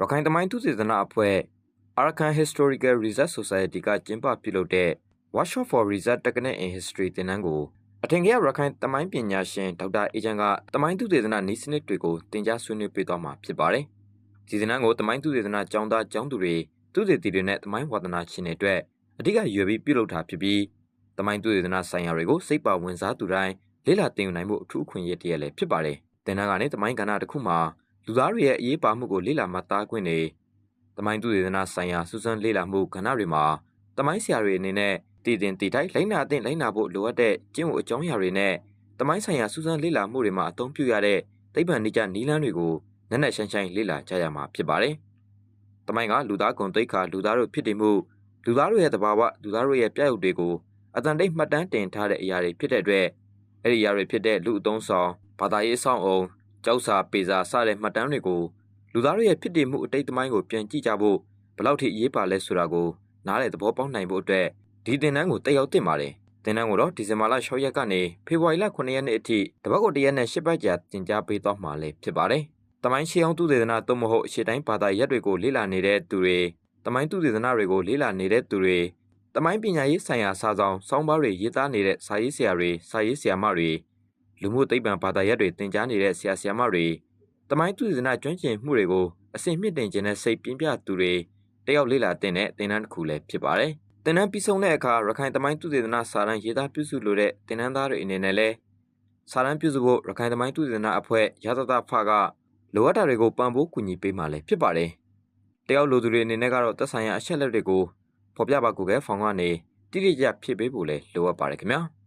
ရခိုင်သမိုင်းသုတေသနအဖွဲ့ Arakan Historical Research Society ကကျင်းပပြုလုပ်တဲ့ Workshop for Research Technique in History သင်တန်းကိုအထင်ကရရခိုင်သမိုင်းပညာရှင်ဒေါက်တာအေချန်ကသမိုင်းသုတေသနနည်းစနစ်တွေကိုသင်ကြားဆွေးနွေးပေးသွားမှာဖြစ်ပါတယ်။ဒီသင်တန်းကိုသမိုင်းသုတေသနကျောင်းသားကျောင်းသူတွေသုတေသီတွေနဲ့သမိုင်းဝါသနာရှင်တွေအတွက်အဓိကရွယ်ပြီးပြုလုပ်တာဖြစ်ပြီးသမိုင်းသုတေသနဆိုင်ရာတွေကိုစိတ်ပါဝင်စားသူတိုင်းလေ့လာသင်ယူနိုင်မှုအထူးအခွင့်အရေးတစ်ရပ်လည်းဖြစ်ပါတယ်။သင်တန်းကနေသမိုင်းကဏ္ဍတစ်ခုမှာ လူသားတွေရဲ့အရေးပါမှုကိုလေ့လာမှတ်သားခွင့်တွေသမိုင်းသုတေသနဆိုင်ရာစူးစမ်းလေ့လာမှုကဏ္ဍတွေမှာသမိုင်းဆရာတွေအနေနဲ့တည်တင်တည်တိုင်းလိုက်နာအသင့်လိုက်နာဖို့လိုအပ်တဲ့ကျင့်ဝတ်အကြောင်းအရာတွေနဲ့သမိုင်းဆိုင်ရာစူးစမ်းလေ့လာမှုတွေမှာအသုံးပြုရတဲ့သိပ္ပံနိကြနည်းလမ်းတွေကိုနက်နက်ရှိုင်းရှိုင်းလေ့လာကြရမှာဖြစ်ပါတယ်။သမိုင်းကလူသားဂုဏ်သိက္ခာလူသားတို့ဖြစ်တည်မှုလူသားတို့ရဲ့သဘာဝလူသားတို့ရဲ့ပြရုပ်တွေကိုအတန်တိတ်မှတ်တမ်းတင်ထားတဲ့အရာတွေဖြစ်တဲ့အတွက်အဲ့ဒီအရာတွေဖြစ်တဲ့လူအသုံးဆောင်ဘာသာရေးအဆောင်အုံ ကြောက်စာပေစာစတဲ့မှတ်တမ်းတွေကိုလူသားတို့ရဲ့ဖြစ်တည်မှုအတိတ်သမိုင်းကိုပြန်ကြည့်ကြဖို့ဘယ်လောက်ထိအရေးပါလဲဆိုတာကိုနားလည်သဘောပေါက်နိုင်ဖို့အတွက်ဒီသင်တန်းကိုတက်ရောက်တင်ပါတယ်သင်တန်းကိုတော့ဒီဇင်ဘာလ6ရက်ကနေဖေဖော်ဝါရီလ9ရက်နေ့အထိတပတ်ကိုတရက်နဲ့10ပတ်ကြာသင်ကြားပေးသွားမှာလည်းဖြစ်ပါတယ်တမိုင်းရှေးအောင်သူသေသနာသို့မဟုတ်ရှေးတိုင်းဘာသာရပ်တွေကိုလေ့လာနေတဲ့သူတွေတမိုင်းသူသေသနာတွေကိုလေ့လာနေတဲ့သူတွေတမိုင်းပညာရေးဆိုင်ရာစာဆောင်စောင်းပါးတွေရေးသားနေတဲ့စာရေးဆရာတွေစာရေးဆရာမတွေ လူမှုသိပ္ပံဘာသာရပ်တွေသင်ကြားနေတဲ့ဆရာဆရာမတွေတမိုင်းသူသေသနာကျွမ်းကျင်မှုတွေကိုအစဉ်မြင့်တင်ခြင်းနဲ့စိတ်ပြင်းပြသူတွေတယောက်လေ့လာတင်တဲ့သင်တန်းတစ်ခုလည်းဖြစ်ပါတယ်။သင်တန်းပြီးဆုံးတဲ့အခါရခိုင်သမိုင်းသူသေသနာစာတမ်းရေးသားပြုစုလိုတဲ့သင်တန်းသားတွေအနေနဲ့လည်းစာတမ်းပြုစုဖို့ရခိုင်သမိုင်းသူသေသနာအဖွဲ့ရသတဖကလိုအပ်တာတွေကိုပံ့ပိုးကူညီပေးမှလည်းဖြစ်ပါတယ်။တယောက်လိုသူတွေအနေနဲ့ကတော့သက်ဆိုင်ရာအချက်လက်တွေကိုဖော်ပြပါ Google ဖောင်ကနေတိတိကျကျဖြည့်ပေးဖို့လည်းလိုအပ်ပါတယ်ခင်ဗျာ။